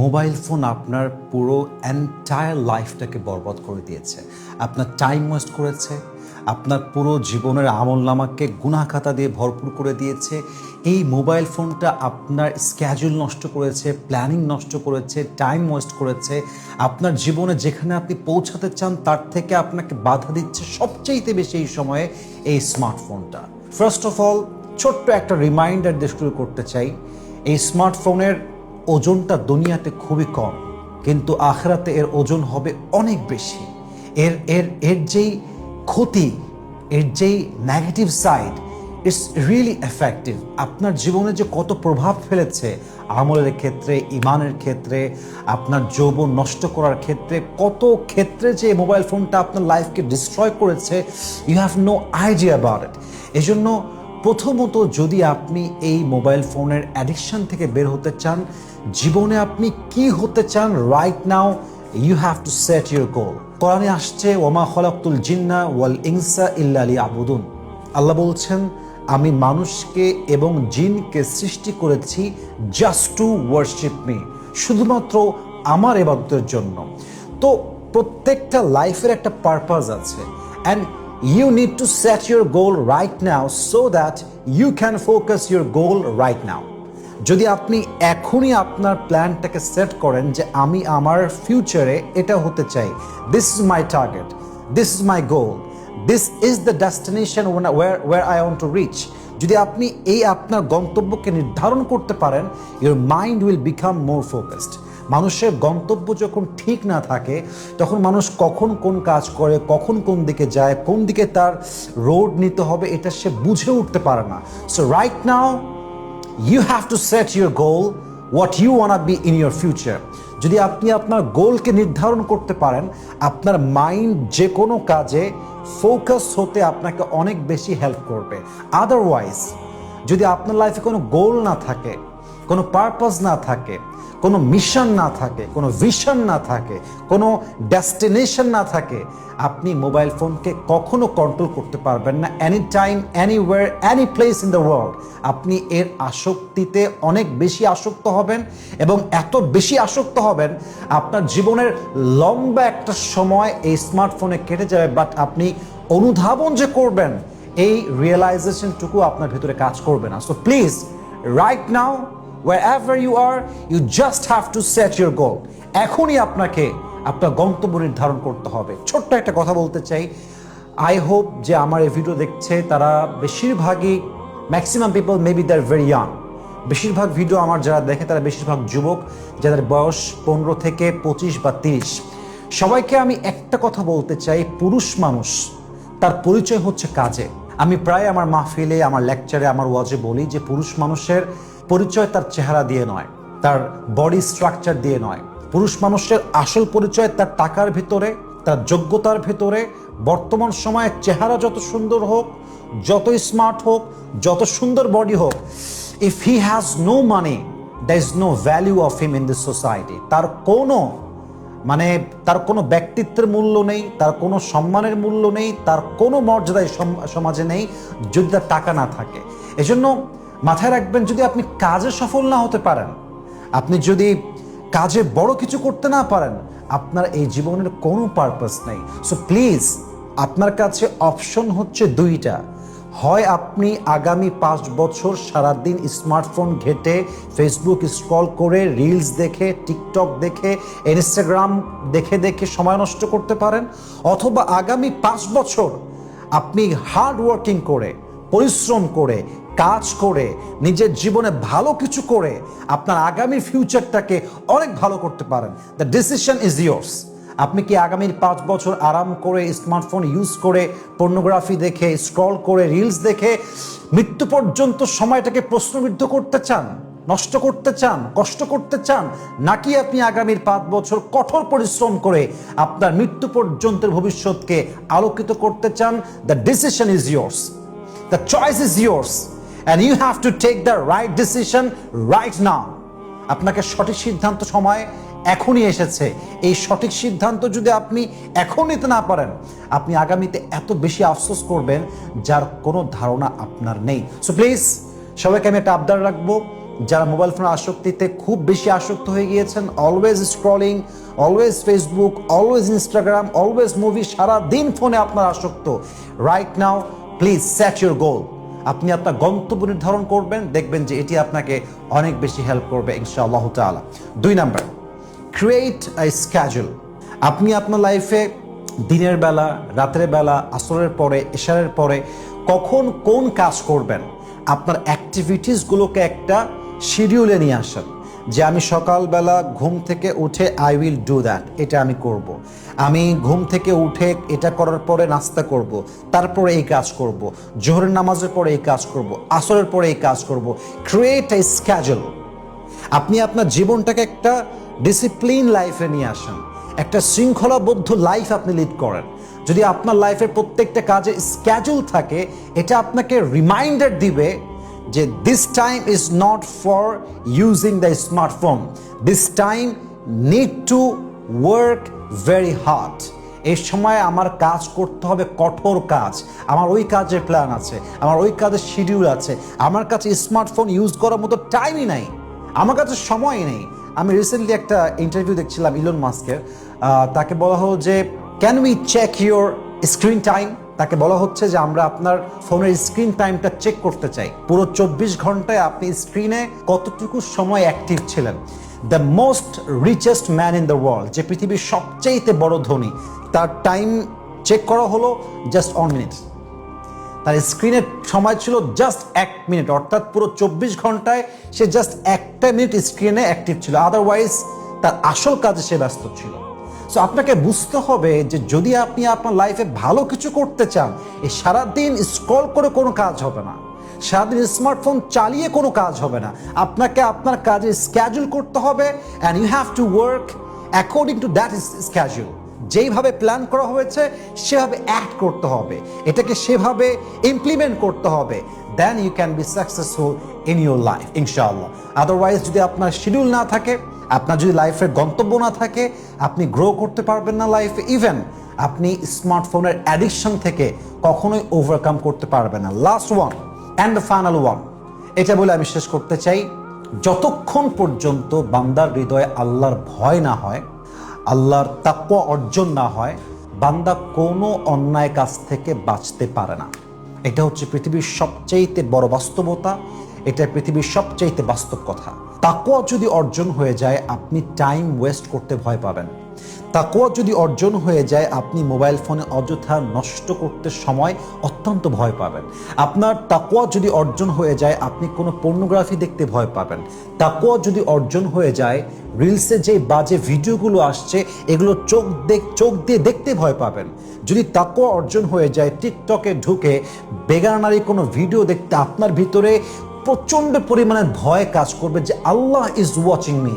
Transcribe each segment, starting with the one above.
Mobile phone আপনার পুরো entire লাইফটাকে বরবাদ করে দিয়েছে। আপনার টাইম ওয়েস্ট করেছে, আপনার পুরো জীবনের আমল নামাকে গুনাখাতা দিয়ে ভরপুর করে দিয়েছে। এই মোবাইল ফোনটা আপনার স্ক্যাজুল নষ্ট করেছে প্ল্যানিং নষ্ট করেছে টাইম ওয়েস্ট করেছে। আপনার জীবনে যেখানে আপনি পৌঁছাতে চান, তার থেকে আপনাকে বাধা দিচ্ছে সবচেয়েতে বেশি এই সময়ে এই স্মার্টফোনটা ফার্স্ট অফ অল ছোট্ট একটা রিমাইন্ডার দিয়ে শুরু করতে চাই। এই স্মার্টফোনের ওজনটা দুনিয়াতে খুবই কম, কিন্তু আখরাতে এর ওজন হবে অনেক বেশি। এর এর এর যেই ক্ষতি, এর যেই negative side it's really effective আপনার জীবনে যে কত প্রভাব ফেলেছে আমলের ক্ষেত্রে ইমানের ক্ষেত্রে, আপনার যৌবন নষ্ট করার ক্ষেত্রে, কত ক্ষেত্রে যে মোবাইল ফোনটা আপনার লাইফকে ডিস্ট্রয় করেছে you have no idea about it এই জন্য প্রথমত যদি আপনি এই মোবাইল ফোনের অ্যাডিকশন থেকে বের হতে চান জীবনে আপনি কি হতে চান right now you have to set your goal কোরআনে আসছে, ওমা খলাকুল জিন্না ওয়াল ইনসা ইল্লালি আবুদুন আল্লাহ বলছেন, আমি মানুষকে এবং জিনকে সৃষ্টি করেছি জাস্ট টু ওয়ার্শিপ মি শুধুমাত্র আমার এবাদতের জন্য। তো প্রত্যেকটা লাইফের একটা পারপাস আছে। And you need to set your goal right now so that you can focus your goal right now যদি আপনি এখনই আপনার প্ল্যানটাকে সেট করেন যে আমি আমার ফিউচারে এটা হতে চাই this is my target this is my goal this is the destination where where I want to reach যদি আপনি এই আপনার গন্তব্যকে নির্ধারণ করতে পারেন your mind will become more focused মানুষের গন্তব্য যখন ঠিক না থাকে, তখন মানুষ কখন কোন কাজ করে, কখন কোন দিকে যায়, কোন দিকে তার রোড নিতে হবে, এটা সে বুঝে উঠতে পারে না। So right now you have to set your goal what you want be in your future যদি আপনি আপনার গোলকে নির্ধারণ করতে পারেন, আপনার মাইন্ড যে কোনো কাজে ফোকাস হতে আপনাকে অনেক বেশি হেল্প করবে। আদারওয়াইজ যদি আপনার লাইফে কোনো গোল না থাকে কোনো পারপাস না থাকে, কোনো মিশন না থাকে, কোনো ভিশন না থাকে, কোনো ডেস্টিনেশন না থাকে, আপনি মোবাইল ফোনকে কখনো কন্ট্রোল করতে পারবেন না any time anywhere any place in the world আপনি এর আসক্তিতে অনেক বেশি আসক্ত হবেন এবং এত বেশি আসক্ত হবেন, আপনার জীবনের লম্বা একটা সময় এই স্মার্টফোনে কেটে যাবে বাট আপনি অনুধাবন যে করবেন, এই রিয়েলাইজেশনটুকু আপনার ভিতরে কাজ করবে না। So please right now wherever you are, you just have to set your goal. এখনই আপনাকে আপনার গন্তব্য নির্ধারণ করতে হবে। ছোট্ট একটা কথা বলতে চাই। আই হোপ যে আমার এই ভিডিও দেখছে, তারা বেশিরভাগই maximum people maybe there very young বেশিরভাগ ভিডিও আমার যারা দেখে, তারা বেশিরভাগ যুবক, যাদের বয়স পনেরো থেকে পঁচিশ বা তিরিশ। সবাইকে আমি একটা কথা বলতে চাই, পুরুষ মানুষ, তার পরিচয় হচ্ছে কাজে। আমি প্রায় আমার মাহফিলে, আমার লেকচারে আমার ওয়াজে বলি যে পুরুষ মানুষের পরিচয় তার চেহারা দিয়ে নয়, তার বডি স্ট্রাকচার দিয়ে নয়। পুরুষ মানুষের আসল পরিচয় তার টাকার ভিতরে, তার যোগ্যতার ভিতরে, বর্তমান সময়ে চেহারা যত সুন্দর হোক, যত স্মার্ট হোক, যত সুন্দর বডি হোক if he has no money the is no value of him in this society তার কোনো মানে তার কোনো ব্যক্তিত্বের মূল্য নেই, তার কোনো সম্মানের মূল্য নেই, তার কোনো মর্যাদায় সম- সমাজে নেই যদি তার টাকা না থাকে। এজন্য মাথায় রাখবেন, যদি আপনি কাজে সফল না হতে পারেন, আপনি যদি কাজে বড় কিছু করতে না পারেন, আপনার এই জীবনের কোনো পারপাস নেই। সো প্লিজ আপনার কাছে অপশন হচ্ছে দুইটা। হয় আপনি আগামী পাঁচ বছর সারাদিন স্মার্টফোন ঘেটে ফেসবুক স্ক্রল করে রিলস দেখে টিকটক দেখে ইনস্টাগ্রাম দেখে দেখে সময় নষ্ট করতে পারেন, অথবা আগামী পাঁচ বছর আপনি হার্ড ওয়ার্কিং করে, পরিশ্রম করে কাজ করে, নিজের জীবনে ভালো কিছু করে, আপনার আগামী ফিউচারটাকে অনেক ভালো করতে পারেন। দ্য ডিসিশন ইজ ইয়োর্স আপনি কি আগামীর পাঁচ বছর আরাম করে স্মার্টফোন ইউজ করে পর্নোগ্রাফি দেখে স্ক্রল করে রিলস দেখে, মৃত্যু পর্যন্ত সময়টাকে প্রশ্নবিদ্ধ করতে চান, নষ্ট করতে চান, কষ্ট করতে চান, নাকি আপনি আগামীর পাঁচ বছর কঠোর পরিশ্রম করে আপনার মৃত্যু পর্যন্তের ভবিষ্যৎকে আলোকিত করতে চান? The decision is yours the choice is yours and you have to take the right decision right now আপনাকে সঠিক সিদ্ধান্ত সময় এখনই এসেছে। এই সঠিক সিদ্ধান্ত যদি আপনি এখন নিতে না পারেন, আপনি আগামীতে এত বেশি আফসোস করবেন যার কোনো ধারণা আপনার নেই। সো প্লিজ সবাইকে আমি একটা আবদার রাখব। যারা মোবাইল ফোনের আসক্তিতে খুব বেশি আসক্ত হয়ে গিয়েছেন always scrolling always Facebook always Instagram always movie সারা দিন ফোনে আপনার আসক্ত। Right now please set your goal আপনি আপনার গন্তব্য নির্ধারণ করবেন, দেখবেন যে এটি আপনাকে অনেক বেশি হেল্প করবে ইনশাআল্লাহ তালা দুই নাম্বার ক্রিয়েট আই স্ক্যাজুল আপনি আপনার লাইফে দিনের বেলা, রাতের বেলা, আসরের পরে, এশারের পরে কখন কোন কাজ করবেন, আপনার অ্যাক্টিভিটিসগুলোকে একটা শিডিউলে নিয়ে আসেন। যে আমি সকালবেলা ঘুম থেকে উঠে আই উইল ডু দ্যাট এটা আমি করব। আমি ঘুম থেকে উঠে এটা করার পরে নাস্তা করব। তারপরে এই কাজ করব। জোহরের নামাজের পরে এই কাজ করব। আসরের পরে এই কাজ করব। ক্রিয়েট এ স্ক্যাজুল আপনি আপনার জীবনটাকে একটা ডিসিপ্লিন লাইফে নিয়ে আসেন একটা শৃঙ্খলাবদ্ধ লাইফ আপনি লিড করেন যদি আপনার লাইফের প্রত্যেকটা কাজে স্ক্যাজুল থাকে, এটা আপনাকে রিমাইন্ডার দিবে যে this time is not for using the smartphone this time need to work very hard এই সময় আমার কাজ করতে হবে কঠোর কাজ। আমার ওই কাজের প্ল্যান আছে, আমার ওই কাজের শিডিউল আছে। আমার কাছে স্মার্টফোন ইউজ করার মতো টাইমই নাই। আমার কাছে সময় নেই। আমি রিসেন্টলি একটা ইন্টারভিউ দেখছিলাম ইলন মাস্কের তাকে বলা হলো যে can we check your screen time তাকে বলা হচ্ছে যে আমরা আপনার ফোনের স্ক্রিন টাইমটা চেক করতে চাই। পুরো চব্বিশ ঘন্টায় আপনি স্ক্রিনে কতটুকু সময় অ্যাক্টিভ ছিলেন? The most richest man in the world যে পৃথিবীর সবচেয়ে বড় ধনী, তার টাইম চেক করা হলো জাস্ট অন মিনিট তার স্ক্রিনের সময় ছিল জাস্ট এক মিনিট অর্থাৎ পুরো চব্বিশ ঘন্টায় সে জাস্ট একটা মিনিট স্ক্রিনে অ্যাক্টিভ ছিল। আদারওয়াইজ তার আসল কাজে সে ব্যস্ত ছিল। সো আপনাকে বুঝতে হবে যে যদি আপনি আপনার লাইফে ভালো কিছু করতে চান এই সারাদিন স্ক্রল করে কোনো কাজ হবে না। সারাদিন স্মার্টফোন চালিয়ে কোনো কাজ হবে না। আপনাকে আপনার কাজে স্ক্যাজুল করতে হবে and you have to work according to that schedule যেইভাবে প্ল্যান করা হয়েছে, সেভাবে অ্যাক্ট করতে হবে। এটাকে সেভাবে ইমপ্লিমেন্ট করতে হবে। Then you can be successful in your life ইনশাআল্লাহ আদারওয়াইজ যদি আপনার শিডিউল না থাকে আপনার যদি লাইফের গন্তব্য না থাকে, আপনি গ্রো করতে পারবেন না লাইফে ইভেন আপনি স্মার্টফোনের অ্যাডিকশন থেকে কখনোই ওভারকাম করতে পারবেন না। Last one and the final one এটা বলে আমি শেষ করতে চাই। যতক্ষণ পর্যন্ত বান্দার হৃদয়ে আল্লাহর ভয় না হয়, আল্লাহর তাকুয়া অর্জন না হয়, বান্দা কোনো অন্যায় কাজ থেকে বাঁচতে পারে না। এটা হচ্ছে পৃথিবীর সবচাইতে বড় বাস্তবতা, এটা পৃথিবীর সবচাইতে বাস্তব কথা। তাকুয়া যদি অর্জন হয়ে যায়, আপনি টাইম ওয়েস্ট করতে ভয় পাবেন। তাকুয়া যদি অর্জন হয়ে যায়, আপনি মোবাইল ফোনে অযথা নষ্ট করতে সময় অত্যন্ত ভয় পাবেন। আপনার তাকুয়া যদি অর্জন হয়ে যায়, আপনি কোনো পর্নোগ্রাফি দেখতে ভয় পাবেন। তাকুয়া যদি অর্জন হয়ে যায় রিলসে যে বাজে ভিডিওগুলো আসছে, এগুলো চোখ দেখ, চোখ দিয়ে দেখতে ভয় পাবেন। যদি তাকুয়া অর্জন হয়ে যায় টিকটকে ঢুকে বেগানারি কোনো ভিডিও দেখতে আপনার ভিতরে প্রচণ্ড পরিমাণে ভয় কাজ করবে যে Allah is watching me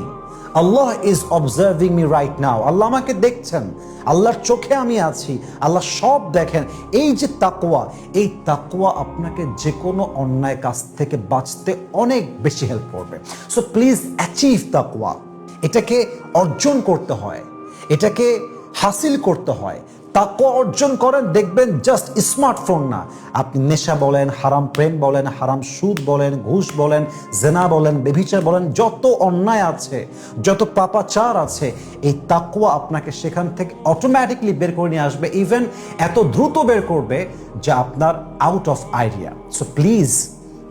Allah is observing me right now Allah আমাকে দেখছেন, আল্লাহর চোখে আমি আছি, আল্লাহ সব দেখেন। এই যে তাকওয়া, এই তাকওয়া আপনাকে যে কোনো অন্যায় কাজ থেকে বাঁচতে অনেক বেশি হেল্প করবে। সো প্লিজ অ্যাচিভ তাকওয়া। এটাকে অর্জন করতে হয়। এটাকে হাসিল করতে হয়। তাকওয়া অর্জন করেন, দেখবেন জাস্ট স্মার্টফোন না। আপনি নেশা বলেন, হারাম প্রেম বলেন, হারাম সুদ বলেন, ঘুষ বলেন, জেনা বলেন, বেভিচার বলেন, যত অন্যায় আছে, যত পাপাচার আছে, এই তাকওয়া আপনাকে সেখান থেকে অটোমেটিকলি বের করে নিয়ে আসবে। ইভেন এত দ্রুত বের করবে যা আপনার out of idea so please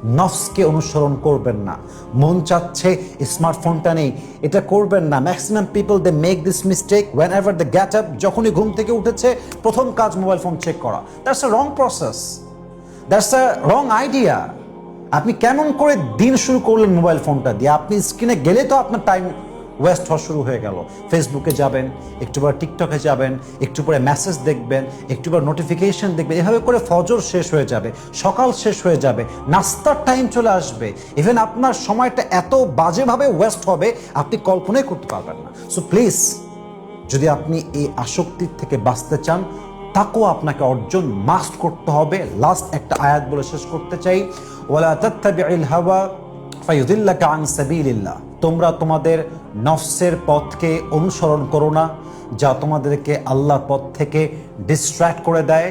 নফসকে অনুসরণ করবেন না। মন চাচ্ছে স্মার্টফোনটা নেই। এটা করবেন না। Maximum people they make this mistake whenever they get up যখনই ঘুম থেকে উঠেছে, প্রথম কাজ মোবাইল ফোন চেক করা। That's a wrong process that's a wrong idea আপনি কেমন করে দিন শুরু করলেন মোবাইল ফোনটা দিয়ে? আপনি স্ক্রিনে গেলে তো আপনার টাইম ওয়েস্ট হওয়া শুরু হয়ে গেল। ফেসবুকে যাবেন, একটু পরে টিকটকে যাবেন, একটু পরে মেসেজ দেখবেন, একটু পরে নোটিফিকেশন দেখবেন। এভাবে করে ফজর শেষ হয়ে যাবে, সকাল শেষ হয়ে যাবে, নাস্তার টাইম চলে আসবে। ইভেন আপনার সময়টা এত বাজেভাবে ওয়েস্ট হবে, আপনি কল্পনাই করতে পারবেন না। সো প্লিজ যদি আপনি এই আসক্তির থেকে বাঁচতে চান তাকেও আপনাকে অর্জন মাস্ট করতে হবে। লাস্ট একটা আয়াত বলে শেষ করতে চাই। ওয়ালা তাত্তাবিউল হাওয়া ফায়ুদিল্লাকা আন সাবিলিল্লাহ। তোমরা তোমাদের নফসের পথকে অনুসরণ করো না, যা তোমাদেরকে আল্লাহর পথ থেকে ডিস্ট্র্যাক্ট করে দেয়,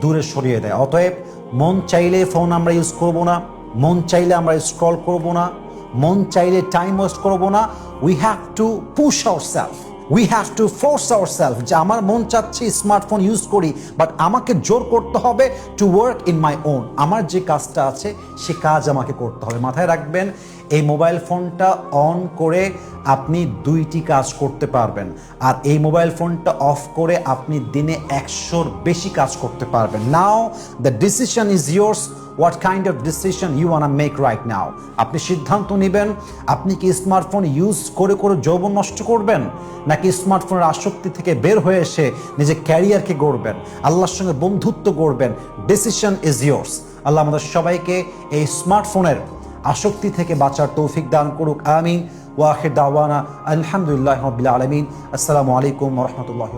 দূরে সরিয়ে দেয়। অতএব মন চাইলে ফোন আমরা ইউজ করব না, মন চাইলে আমরা স্ক্রল করব না, মন চাইলে টাইম ওয়েস্ট করব না we have to push our self we have to force our self যে আমার মন চাচ্ছে স্মার্টফোন ইউজ করি বাট আমাকে জোর করতে হবে to work in my own আমার যে কাজটা আছে, সে কাজ আমাকে করতে হবে। মাথায় রাখবেন, এই মোবাইল ফোনটা অন করে আপনি দুইটি কাজ করতে পারবেন, আর এই মোবাইল ফোনটা অফ করে আপনি দিনে একশোর বেশি কাজ করতে পারবেন। Now the decision is yours what kind of decision you want make right now আপনি সিদ্ধান্ত নেবেন? আপনি কি স্মার্টফোন ইউজ করে করে যৌবন নষ্ট করবেন? নাকি স্মার্টফোনের আসক্তি থেকে বের হয়ে এসে নিজের ক্যারিয়ারকে গড়বেন? আল্লাহর সঙ্গে বন্ধুত্ব গড়বেন? ডিসিশন ইজ ইয়োর্স আল্লাহ আমাদের সবাইকে এই স্মার্টফোনের আসক্তি থেকে বাঁচার তৌফিক দান করুক। আমিন। ওয়াহিদ দাওয়ানা আলহামদুলিল্লাহ আলমিন। আসসালামু আলাইকুম রহমতুল্লাহ